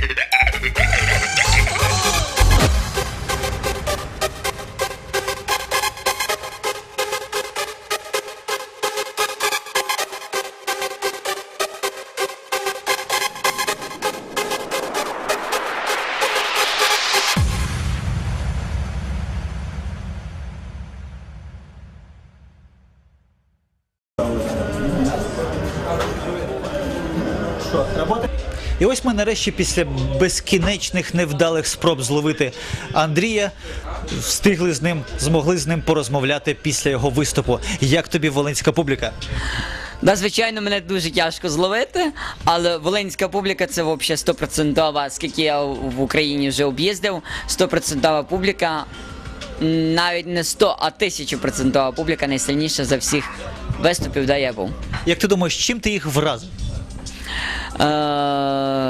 Yeah. І ось ми нарешті після безкінечних невдалих спроб зловити Андрія встигли з ним, змогли з ним порозмовляти після його виступу. Як тобі волинська публіка? Да, звичайно, мене дуже тяжко зловити, але волинська публіка це взагалі стопроцентова, скільки я в Україні вже об'їздив, стопроцентова публіка, навіть не 100, а тисячопроцентова публіка найсильніша за всіх виступів, де я був. Як ти думаєш, чим ти їх вразив? Е,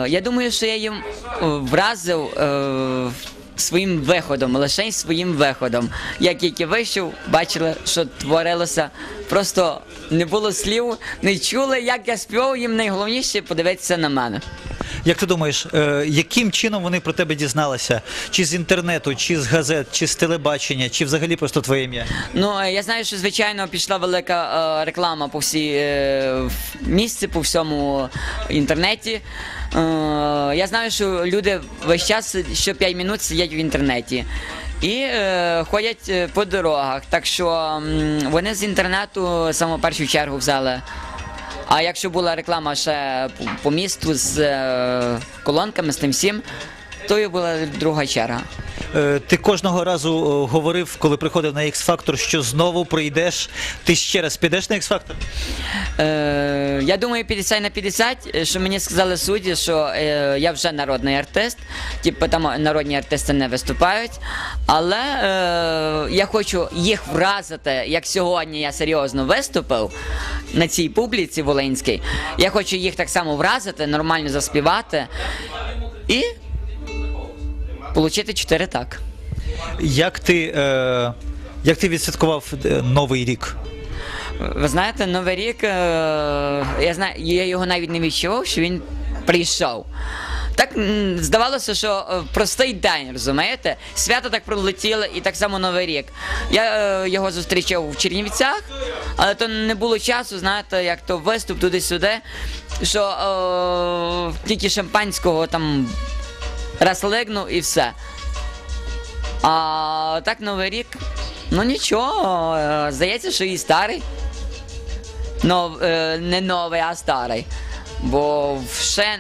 я думаю, що я їм е, вразив е, своїм виходом, лише своїм виходом. Я тільки вийшов, бачили, що творилося. Просто не було слів, не чули, як я співав, їм найголовніше подивитися на мене. Як ти думаєш, е, яким чином вони про тебе дізналися? Чи з інтернету, чи з газет, чи з телебачення, чи взагалі просто твоє ім'я? Ну, е, я знаю, що звичайно пішла велика е, реклама по всій місці, по всьому інтернеті. Я знаю, що люди весь час що 5 минут сидять в інтернеті. І е, ходять по дорогах. Так що м, вони з інтернету саме першу чергу взяли. А якщо була реклама ще по, місту з е, колонками, з тим всім, то і була друга черга. Е, Ти кожного разу е, говорив, коли приходив на X-Factor, що знову прийдеш. Ти ще раз підеш на X-Factor? Е, я думаю, 50 на 50, е, що мені сказали судді, що е, я вже народний артист, типу там народні артисти не виступають. Але е, я хочу їх вразити, як сьогодні я серйозно виступив на цій публіці волинській. Я хочу їх так само вразити, нормально заспівати і отримати 4 так. Як ти, е, як ти відсвяткував е, Новий рік? Ви знаєте, Новий рік, е, я знаю, я його навіть не відчував, що він прийшов. Так здавалося, що е, простий день, розумієте? Свято так пролетіло і так само Новий рік. Я е, його зустрічав в Чернівцях, але то не було часу, знаєте, як то виступ туди-сюди, що е, тільки шампанського там раз лигнув і все. А так Новий рік, ну нічого, е, здається, що і старий. Нов, е, не новий, а старий. Бо ще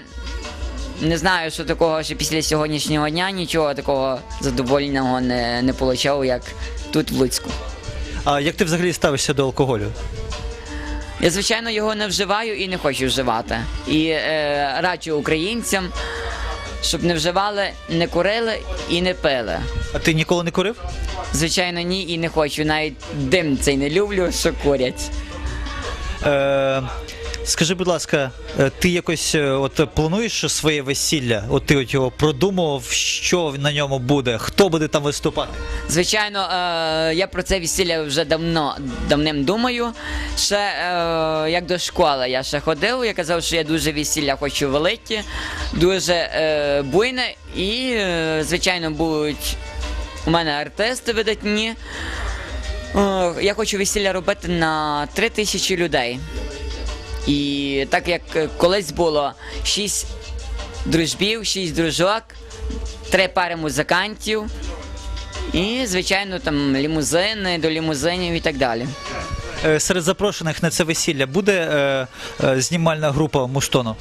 не знаю, що такого ще після сьогоднішнього дня нічого такого задовольного не, не получав, як тут в Луцьку. А як ти взагалі ставишся до алкоголю? Я, звичайно, його не вживаю і не хочу вживати. І е, раджу українцям, щоб не вживали, не курили і не пили. А ти ніколи не курив? Звичайно, ні, і не хочу. Навіть дим цей не люблю, що курять. Е, скажи, будь ласка, е, ти якось е, от плануєш своє весілля? От ти от його продумував, що на ньому буде, хто буде там виступати? Звичайно, е, я про це весілля вже давно давним думаю. Ще е, як до школи я ще ходив, я казав, що я дуже весілля хочу велике, дуже е, буйне і, е, звичайно, будуть у мене артисти видатні. Е, я хочу весілля робити на 3 тисячі людей. І так як е, колись було шість дружбів, шість дружок, три пари музикантів. І, звичайно, там лімузини до лімузинів і так далі. Е, серед запрошених на це весілля буде е, е, знімальна група Мустону?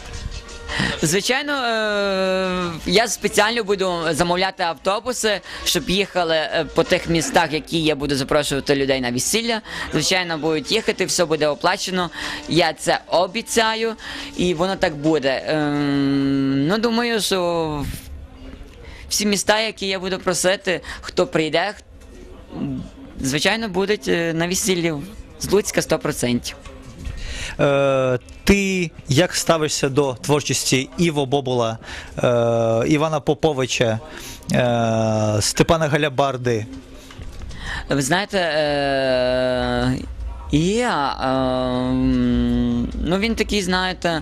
Звичайно, е, я спеціально буду замовляти автобуси, щоб їхали е, по тих містах, які я буду запрошувати людей на весілля. Звичайно, будуть їхати, все буде оплачено. Я це обіцяю, і воно так буде. Ем, Ну, думаю, що всі міста, які я буду просити, хто прийде, звичайно, будуть е, на весіллі з Луцька 100%. Е, ти як ставишся до творчості Іво Бобула, е, Івана Поповича, е, Степана Галябарди? Ви знаєте, е, Є. Е, ну він такий, знаєте,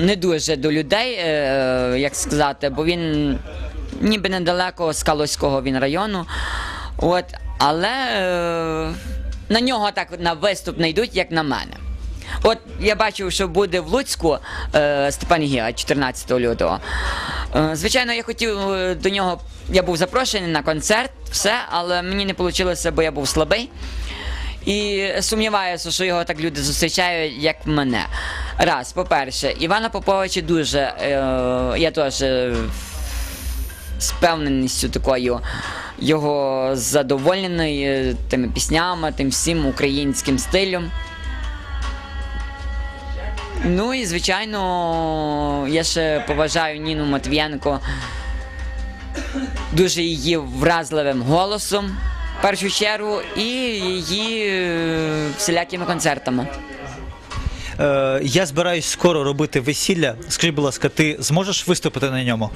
не дуже до людей, е, як сказати, бо він ніби недалеко з Калузького він району. От, але е, на нього так на виступ не йдуть, як на мене. От я бачив, що буде в Луцьку е, Степан Гіга 14 лютого. Е, звичайно, я хотів е, до нього. Я був запрошений на концерт, все, але мені не вийшло, бо я був слабий. І сумніваюся, що його так люди зустрічають, як мене. Раз, по-перше, Івана Поповича дуже. Е, я теж е, з певненістю такою його задоволений е, тими піснями, тим всім українським стилем. Ну і звичайно, я ще поважаю Ніну Матвієнко дуже її вразливим голосом, в першу чергу, і її е, всілякими концертами. Е, я збираюсь скоро робити весілля. Скажіть, будь ласка, ти зможеш виступити на ньому?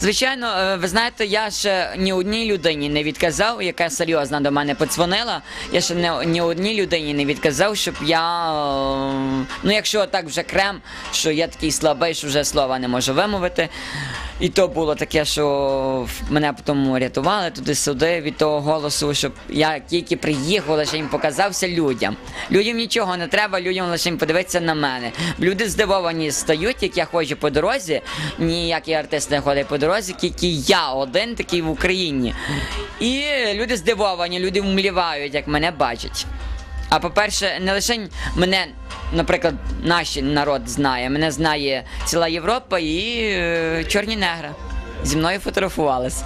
Звичайно, е, ви знаєте, я ще ні одній людині не відказав, яка серйозно до мене подзвонила. Я ще не ні одній людині не відказав, щоб я. е, Ну, якщо так вже крем, що я такий слабий, що вже слова не можу вимовити. І то було таке, що мене потім рятували туди-сюди від того голосу, щоб я тільки приїхав, лише їм показався людям. Людям нічого не треба, людям лише подивитися на мене. Люди здивовані стають, як я ходжу по дорозі. Ніякий артист не ходить по дорозі, тільки я один такий в Україні. І люди здивовані, люди вмлівають, як мене бачать. А по-перше, не лише мене, наприклад, наш народ знає, мене знає ціла Європа і е, чорні негри. Зі мною фотографувалися.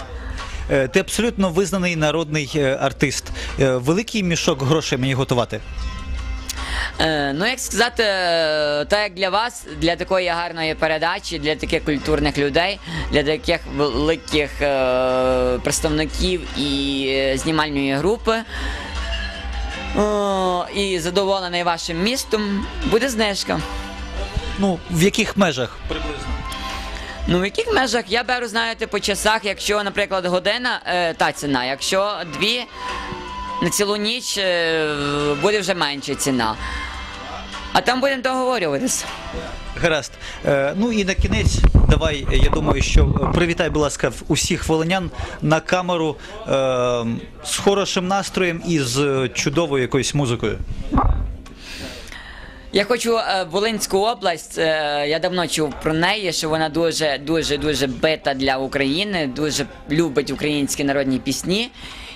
Е, ти абсолютно визнаний народний е, артист. Е, великий мішок грошей мені готувати. Е, ну, як сказати, е, так як для вас, для такої гарної передачі, для таких культурних людей, для таких великих е, представників і знімальної групи. О, і задоволений вашим містом, буде знижка. Ну, в яких межах? Приблизно. Ну, в яких межах я беру, знаєте, по часах, якщо, наприклад, година е, та ціна, якщо дві на цілу ніч е, буде вже менша ціна. А там будемо договорюватися. Гаразд. Е, ну і на кінець, давай, я думаю, що е, привітай, будь ласка, усіх волинян на камеру е, з хорошим настроєм і з чудовою якоюсь музикою. Я хочу е, Волинську область. Е, я давно чув про неї, що вона дуже, дуже, дуже бита для України, дуже любить українські народні пісні.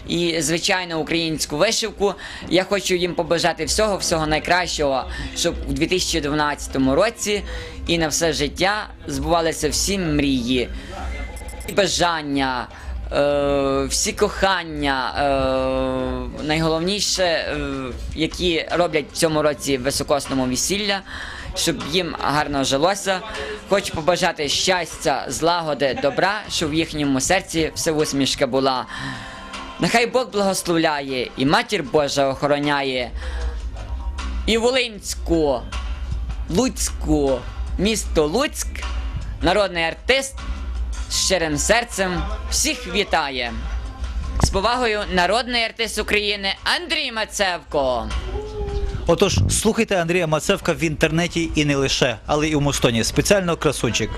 І, звичайно, українську вишивку. Я хочу їм побажати всього, всього найкращого, щоб у 2012 році і на все життя збувалися всі мрії, бажання, е, всі кохання, е, найголовніше, е, які роблять в цьому році високосному весілля, щоб їм гарно жилося. Хочу побажати щастя, злагоди, добра, щоб в їхньому серці все усмішка була. Нехай Бог благословляє і матір Божа охороняє. І Волинську, Луцьку, місто Луцьк, народний артист з щирим серцем всіх вітає. З повагою народний артист України Андрій Мацевко. Отож, слухайте Андрія Мацевка в інтернеті і не лише, але і у Мостоні. Спеціально красунчик.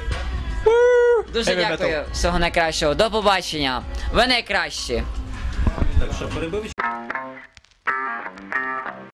Дуже Heavy дякую. metal. Всього найкращого. До побачення. Ви найкращі. Так що перебив.